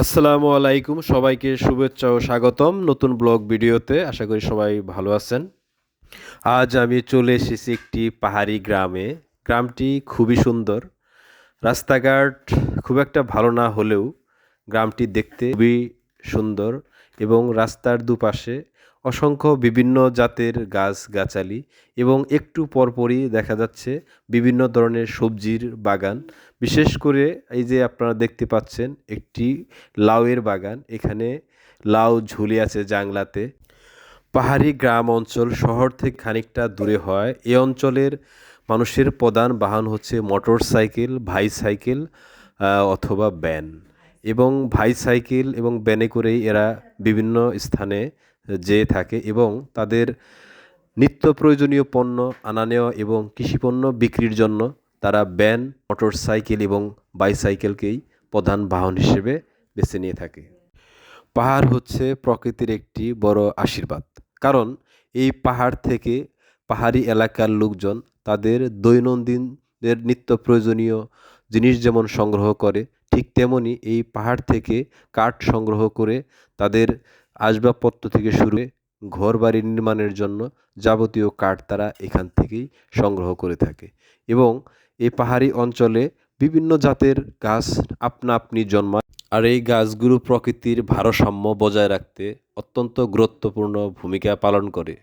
আসসালামু আলাইকুম, সবাইকে শুভেচ্ছা ও স্বাগতম নতুন ব্লগ ভিডিওতে। আশা করি সবাই ভালো আছেন। আজ আমি চলে এসেছি একটি পাহাড়ি গ্রামে। গ্রামটি খুবই সুন্দর। রাস্তাঘাট খুব একটা ভালো না হলেও গ্রামটি দেখতে খুবই সুন্দর এবং রাস্তার দুপাশে অসংখ্য বিভিন্ন জাতের গাছ গাছালি এবং একটু পরপরই দেখা যাচ্ছে বিভিন্ন ধরনের সবজির বাগান। বিশেষ করে এই যে আপনারা দেখতে পাচ্ছেন একটি লাউয়ের বাগান। এখানে লাউ ঝুলে আছে জাংলাতে। পাহাড়ি গ্রাম অঞ্চল, শহর থেকে খানিকটা দূরে হয়। এ অঞ্চলের মানুষের প্রধান বাহন হচ্ছে মোটর সাইকেল, ভাই সাইকেল অথবা ব্যান এবং ভাই সাইকেল এবং ব্যানে করেই এরা বিভিন্ন স্থানে যেয়ে থাকে এবং তাদের নিত্য প্রয়োজনীয় পণ্য আনা নেওয়া এবং কৃষিপণ্য বিক্রির জন্য তারা ব্যান মোটর সাইকেল এবং বাইসাইকেলকেই প্রধান বাহন হিসেবে বেছে নিয়ে থাকে। পাহাড় হচ্ছে প্রকৃতির একটি বড় আশীর্বাদ। কারণ এই পাহাড় থেকে পাহাড়ি এলাকার লোকজন তাদের দৈনন্দিনের নিত্য প্রয়োজনীয় জিনিস যেমন সংগ্রহ করে, ঠিক তেমনি এই পাহাড় থেকে কাঠ সংগ্রহ করে তাদের আসবাবপত্র থেকে শুরু ঘর বাড়ি নির্মাণের জন্য যাবতীয় কাঠ তারা এখান থেকেই সংগ্রহ করে থাকে এবং এই পাহাড়ি অঞ্চলে বিভিন্ন জাতের গাছ আপনা আপনি জন্মায়। আর এই গাছগুলো প্রকৃতির ভারসাম্য বজায় রাখতে অত্যন্ত গুরুত্বপূর্ণ ভূমিকা পালন করে।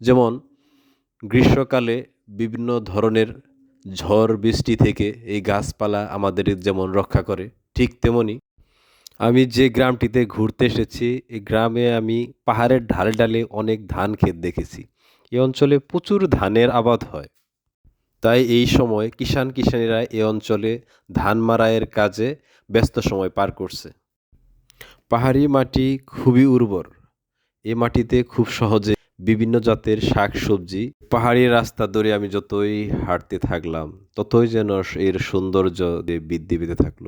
যেমন, গ্রীষ্মকালে বিভিন্ন ধরনের ঝড় বৃষ্টি থেকে এই গাছপালা আমাদের যেমন রক্ষা করে, ঠিক তেমনি আমি যে গ্রামটিতে ঘুরতে এসেছি, এই গ্রামে আমি পাহাড়ের ঢালে ঢালে অনেক ধান ক্ষেত দেখেছি। এ অঞ্চলে প্রচুর ধানের আবাদ হয়। তাই এই সময় কিষান কিষানীরা এ অঞ্চলে ধান মাড়াইয়ের কাজে ব্যস্ত সময় পার করছে। পাহাড়ি মাটি খুবই উর্বর। এই মাটিতে খুব সহজে বিভিন্ন জাতের শাক সবজি পাহাড়ি রাস্তা ধরে আমি যতই হাঁটতে থাকলাম, ততই যেন এর সৌন্দর্য বৃদ্ধি পেতে থাকল।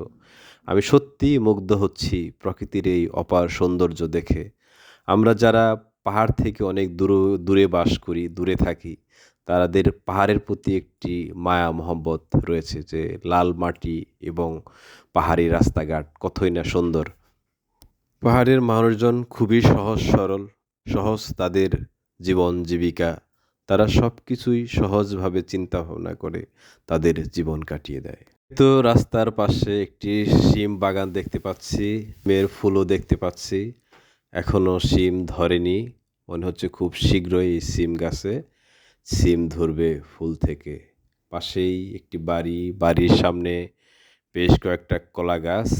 আমি সত্যিই মুগ্ধ হচ্ছি প্রকৃতির এই অপার সৌন্দর্য দেখে। আমরা যারা পাহাড় থেকে অনেক দূর, দূরে বাস করি, দূরে থাকি তাদের পাহাড়ের প্রতি একটি মায়া, মহব্বত রয়েছে যে লাল মাটি এবং পাহাড়ি রাস্তাঘাট কতই না সুন্দর। পাহাড়ের মানুষজন খুবই সহজ, সরল, সহজ তাদের জীবন, জীবিকা। তারা সব কিছুই সহজভাবে চিন্তা ভাবনা করে তাদের জীবন কাটিয়ে দেয়। তো রাস্তার পাশে একটি শিম বাগান দেখতে পাচ্ছি, মেয়ের ফুলও দেখতে পাচ্ছি। এখনও শিম ধরেনি, মনে হচ্ছে খুব শীঘ্রই শিম গাছে সিম ধরবে ফুল থেকে। পাশেই একটি বাড়ি, বাড়ির সামনে বেশ কয়েকটা কলা গাছ।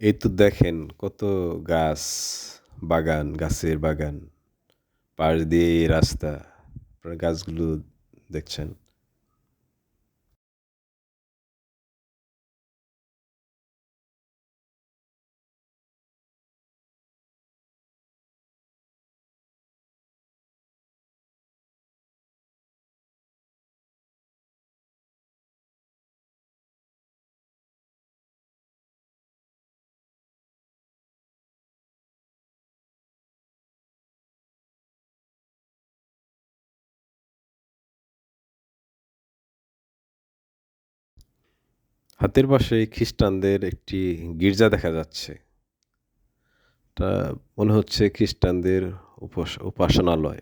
এই তো দেখেন কত গাছ বাগান গাছের বাগান। পাশ দিয়ে রাস্তা আপনারা গাছগুলো দেখছেন। হাতের পাশে খ্রিস্টানদের একটি গির্জা দেখা যাচ্ছে। এটা মনে হচ্ছে খ্রিস্টানদের উপাস উপাসনালয়।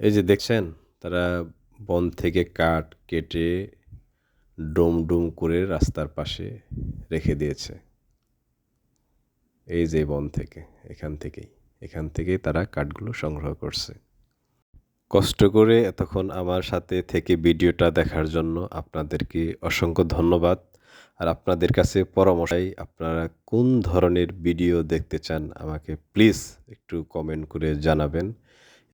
এই যে দেখছেন, তারা বন থেকে কাঠ কেটে ডোম ডোম করে রাস্তার পাশে রেখে দিয়েছে। এই যে বন থেকে, এখান থেকেই এখান থেকেই তারা কাঠগুলো সংগ্রহ করছে। কষ্ট করে এতক্ষণ আমার সাথে থেকে ভিডিওটা দেখার জন্য আপনাদেরকে অসংখ্য ধন্যবাদ। আর আপনাদের কাছে পরামর্শাই আপনারা কোন ধরনের ভিডিও দেখতে চান আমাকে প্লিজ একটু কমেন্ট করে জানাবেন।